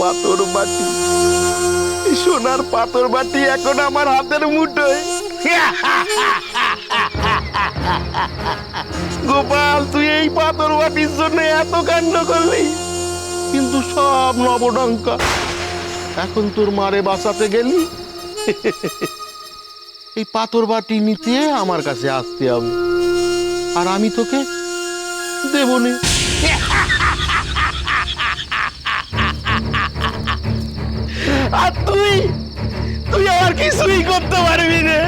পাথর বাটি। সোনার পাথর বাটি এখন আমার হাতের মুঠোয়। গোপাল, তুই এই পাথর বাটির জন্য এত কাণ্ড করলি। কিন্তু সব নবডঙ্কা। এখন তোর মারে বাঁচাতে গেলি। এই পাথর বাটি নিতে আমার কাছে আসতে হবে। আর আমি তোকে দেবনি কিছুই করতে পারবি না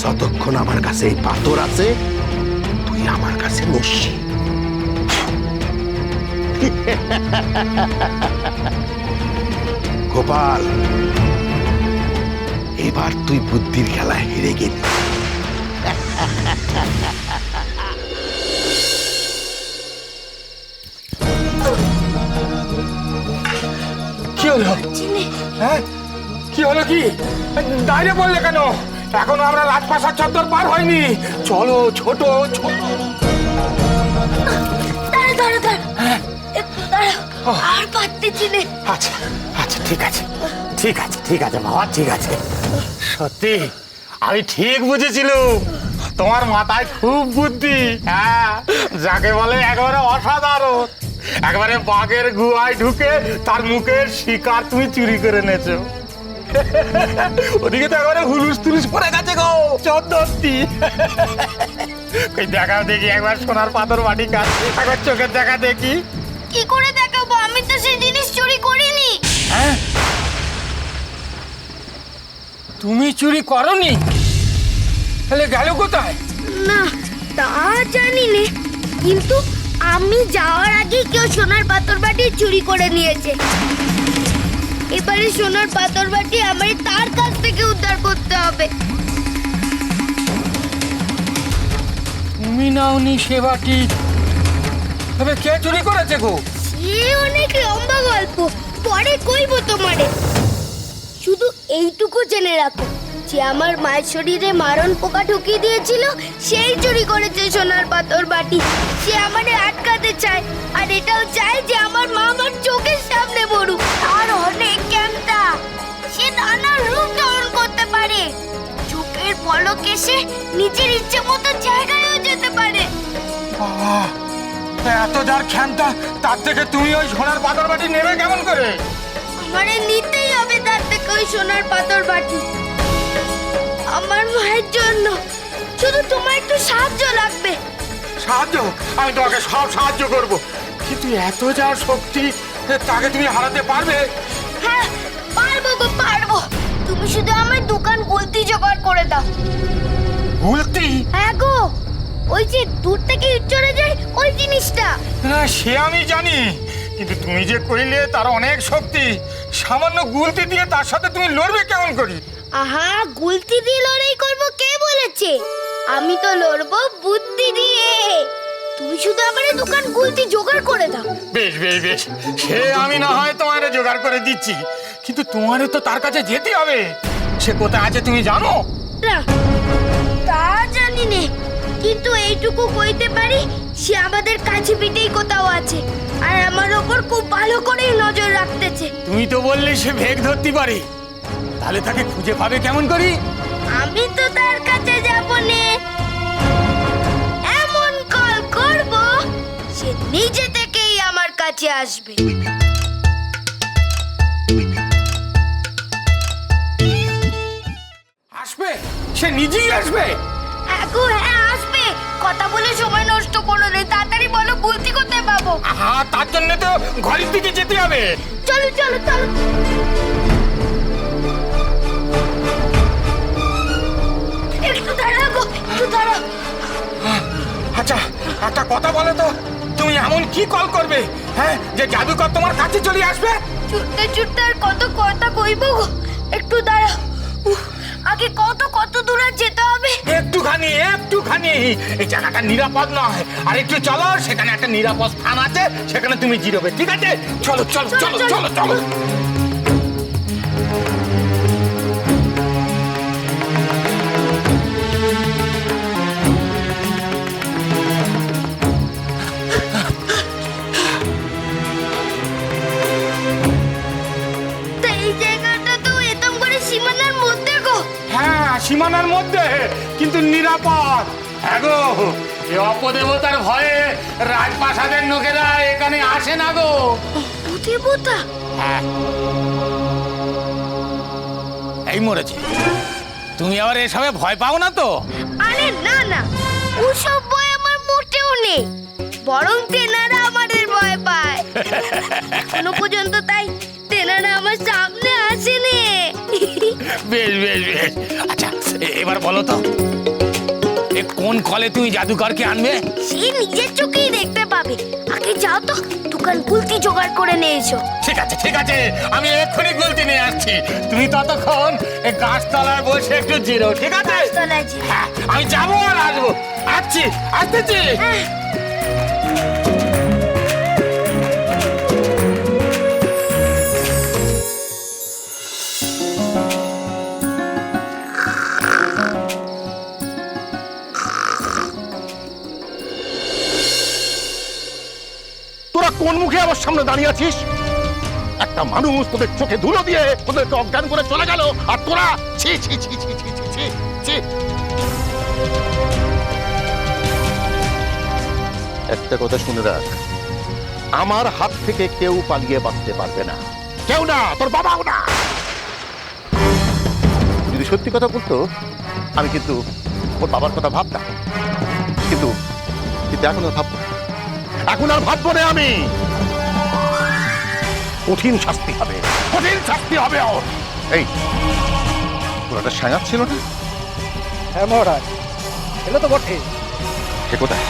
যতক্ষণ আমার কাছে এই পাথর আছে, তুই আমার কাছে নস্যি গোপাল, এবার তুই বুদ্ধির খেলা হেরে গেলি। হলো? হ্যাঁ? কি হলো কি? দাঁড়িয়ে পড়লে কেন? এখনও আমরা রাজপ্রাসাদ চত্বর পার হয়নি। চলো ছোট ছোট। দাঁড়া আর পারতেছি নে আচ্ছা আচ্ছা ঠিক আছে। ঠিক আছে ঠিক আছে বাবা ঠিক আছে। সত্যি? আমি ঠিক বুঝেছিলাম। তোমার মাথায় খুব বুদ্ধি। হ্যাঁ যাকে বলে একেবারে অসাধারণ। একবারে বাঘের গুহায় ঢুকে তার মুখের শিকার তুমি চুরি করে নেছো ওদিকে তো একবারে হুলুস তুলুস পড়ে গেছে গো চোদ্দটি ওই দেখা দেখি একবার সোনার পাথর বাটি কাজ একবার চোখের দেখা দেখি। কি করে দেখাবো? আমি তো সেই জিনিস চুরি করিনি। হ্যাঁ? তুমি চুরি করনি? তাহলে গেল কোথায়? না তা জানি নে। কিন্তু আমি যাওয়ার আগে কেউ সোনার পাথর বাটি চুরি করে নিয়েছে। এবারে সোনার পাথর বাটি আমার তার কাছ থেকে উদ্ধার করতে হবে। তুমি নাওনি সেবাটি। তবে কে চুরি করেছে গো? সে অনেক লম্বা গল্প পরে কইবো তোমারে। শুধু এইটুকু জেনে রাখো। যে আমার মায়ের শরীরে মারণ পোকা ঢুকিয়ে দিয়েছিল সেই চুরি করেছে সোনার পাথর বাটি। সে আমারে আটকাতে চায় আর এটাও চায় যে আমার মা আমার চোখের সামনে মরুক আর অনেক জ্ঞানটা সে নানা রূপ ধারণ করতে পারে। চোখের পলক এসে নিজের ইচ্ছে মতো জায়গায়ও যেতে পারে। বাবা এত যার ক্ষমতা তার থেকে তুমি ওই সোনার পাথর বাটি নেবে কেমন করে? আমারে নিতেই হবে তার থেকে ওই সোনার পাথর বাটি। আমার মায়ের জন্য। শুধু তোমার একটু সাহায্য লাগবে। সাহায্য? আমি তোমাকে সব সাহায্য করব। কিন্তু এত যার শক্তি তাকে তুমি হারাতে পারবে? হ্যাঁ পারব গো পারব। তুমি শুধু আমার দোকান বলতি জোগাড় করে দাও। ভুলতি হ্যাঁ গো ওই যে দূর থেকে ইট চড়ে যায় ওই জিনিসটা। না সে আমি জানি। কিন্তু তুমি যে কইলে তার অনেক শক্তি। সামান্য গুলতি দিয়ে তার সাথে তুমি লড়বে কেমন করি? আহা গুলতি দিয়ে লড়াই করব কে বলেছে? আমি তো লড়বো বুদ্ধি দিয়ে। তুমি শুধু আমার এই দোকান গুলতি জোগাড় করে দাও। বেশ বেশ বেশ। সে আমি না হয় তোমারে জোগাড় করে দিচ্ছি। কিন্তু তোমারে তো তার কাছে যেতে হবে। সে কোথায় আছে তুমি জানো? না তা জানি নে। কিন্তু এইটুকু কইতে পারি সে আমাদের কাছে পিঠেই কোথাও আছে। আর আমার ওপর খুব ভালো করেই নজর রাখতেছে। তুমি তো বললে সে ভেগ ধরতে পারে। তাহলে তাকে খুঁজে পাবে কেমন করি? আমি তো তার কাছে যাব নে এমন কল করব সে নিজে থেকেই আমার কাছে আসবে। আসবে? সে নিজেই আসবে? হ্যাঁ গো, হ্যাঁ আসবে। কথা বলে সময় নষ্ট করো রে তাড়াতাড়ি বলো বলতি কোথায় পাবো। আহা তার জন্য তো ঘরের দিকে যেতে হবে। চলো চলো চলো। আচ্ছা একটা কথা বলো তো তুমি এমন কি কল করবে হ্যাঁ যে জাদুকর তোমার কাছে চলে আসবে? ছুটতে ছুটতে আর কত কথা কইব একটু দাঁড়াও। আগে কত কত দূর যেতে হবে? একটুখানি একটুখানি। এই জায়গাটা নিরাপদ নয়। আর একটু চলো সেখানে একটা নিরাপদ স্থান আছে সেখানে তুমি জিরোবে ঠিক আছে? চলো চলো চলো। চলো চলো। সীমানার মধ্যে কিন্তু নিরাপদ। হ্যাঁ গো এ অপদেবতার ভয়ে রাজপ্রাসাদের লোকেরা এখানে আসে না গো। দেবতা হ্যাঁ। এই মরেছে। তুমি আবার এসবে ভয় পাও না তো? আরে না না। ওসব ভয় আমার মোটেও নেই। বরং তেনারা আমাদের ভয় পায়। এখনও পর্যন্ত তাই তেনারা আমার সামনে আসেনি। বেশ বেশ বেশ। আচ্ছা এবার বলো তো এ কোন কলে তুমি জাদুকরকে আনবে? সে নিজের চোখেই দেখতে পাবে। আগে যাও তো দোকান গুলতি জোগাড় করে নিয়ে এসো। ঠিক আছে ঠিক আছে আমি এক্ষুনি গুলতি নিয়ে আসছি। তুমি ততক্ষণ এই গাছতলায় বসে একটু জিরো ঠিক আছে? তলায় যে হ্যাঁ আমি যাব আর আসব। আসছি আসতেছি। মুখে আমার সামনে দাঁড়িয়ে আছিস? একটা মানুষ তোদের চোখে ধুলো দিয়ে তোদেরকে অজ্ঞান করে চলে গেল, আর তোরা ছি ছি ছি ছি ছি ছি ছি একটা কথা শুনে রাখ, আমার হাত থেকে কেউ পালিয়ে বাঁচতে পারবে না। কেউ না, তোর বাবাও না। যদি সত্যি কথা বলতো, আমি কিন্তু ওর বাবার কথা ভাবতাম। কিন্তু কিন্তু এখন ভাববো এখন আর ভাববো না আমি। কঠিন শাস্তি হবে। কঠিন শাস্তি হবে ওর। এই একটা সায়াত ছিল না? হ্যাঁ মহারাজ। এলো তো বটে। সে কোথায়?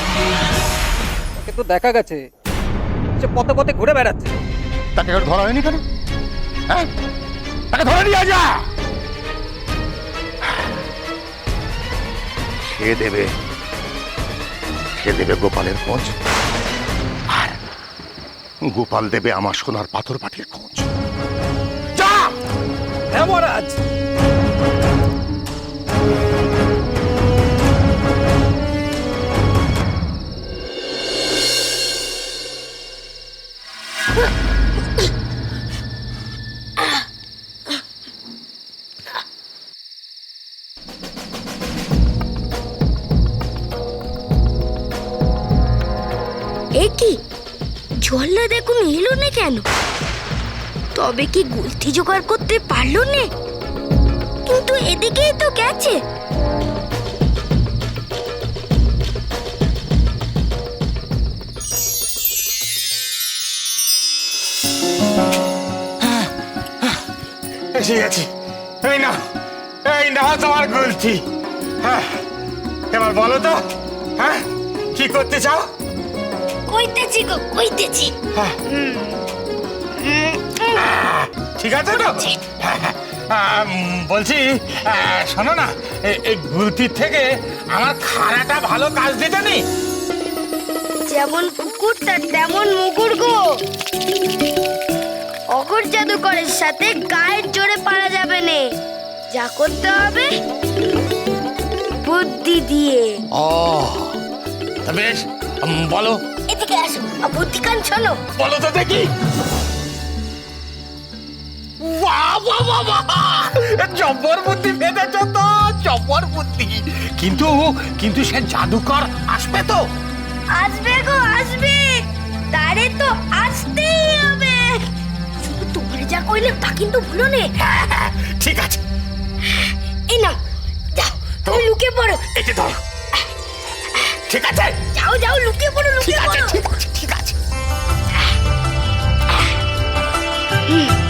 তাকে তো দেখা গেছে। সে পথে পথে ঘুরে বেড়াচ্ছে। তাকে এখন ধরা হয়নি কেন? হ্যাঁ? তাকে ধরে নিয়ে যা! সে দেবে। সে দেবে গোপালের আর গোপাল দেবে আমার সোনার পাথর পাটির খোঁজ। যা! মহারাজ এ কি? জল্লা দেখুন এলো না কেন? তবে কি গুলতি জোগাড় করতে পারল না? কিন্তু এদিকেই তো গেছে। এসে গেছি। এই না এই না তোমার গুলতি। হ্যাঁ এবার বলো তো হ্যাঁ কি করতে চাও? কইতেছি গো কইতেছি। হ্যাঁ। ঠিক আছে তো? হ্যাঁ, হ্যাঁ। বলছি আহ, শোনো না এই গুলতির থেকে আমার খাড়াটা ভালো কাজ দিতে নি? যেমন কুকুরটা তেমন মুগুর গো। অগর জাদুকরের সাথে গায়ের জোরে পারা যাবে না। যা করতে হবে বুদ্ধি দিয়ে। ও বেশ। বলো। এদিকে আসো। বুদ্ধি কান শোনো বলো তো দেখি! জব্বর বুদ্ধি ফেলেছ তো? জব্বর বুদ্ধি। কিন্তু কিন্তু সে জাদুকর আসবে তো? আসবে গো আসবে। তারে তো আসতেই হবে। শুধু তোমার যা কইলে তা কিন্তু ভুলো নে। ঠিক আছে। এই নাও যাও তুমি লুকিয়ে পড়ো। এই যে ধরো। ঠিক আছে? যাও যাও লুকিয়ে পড়ো ঠিক লুকিয়ে পড়ো। ঠিক আছে ঠিক আছে। জাদুকর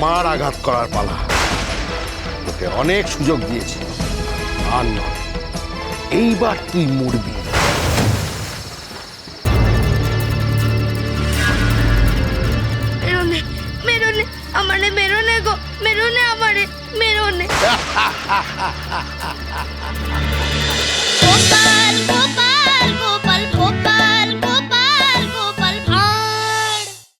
আমার আঘাত করার পালা। তোকে অনেক সুযোগ দিয়েছি। আর নয় এইবার তুই মরবি।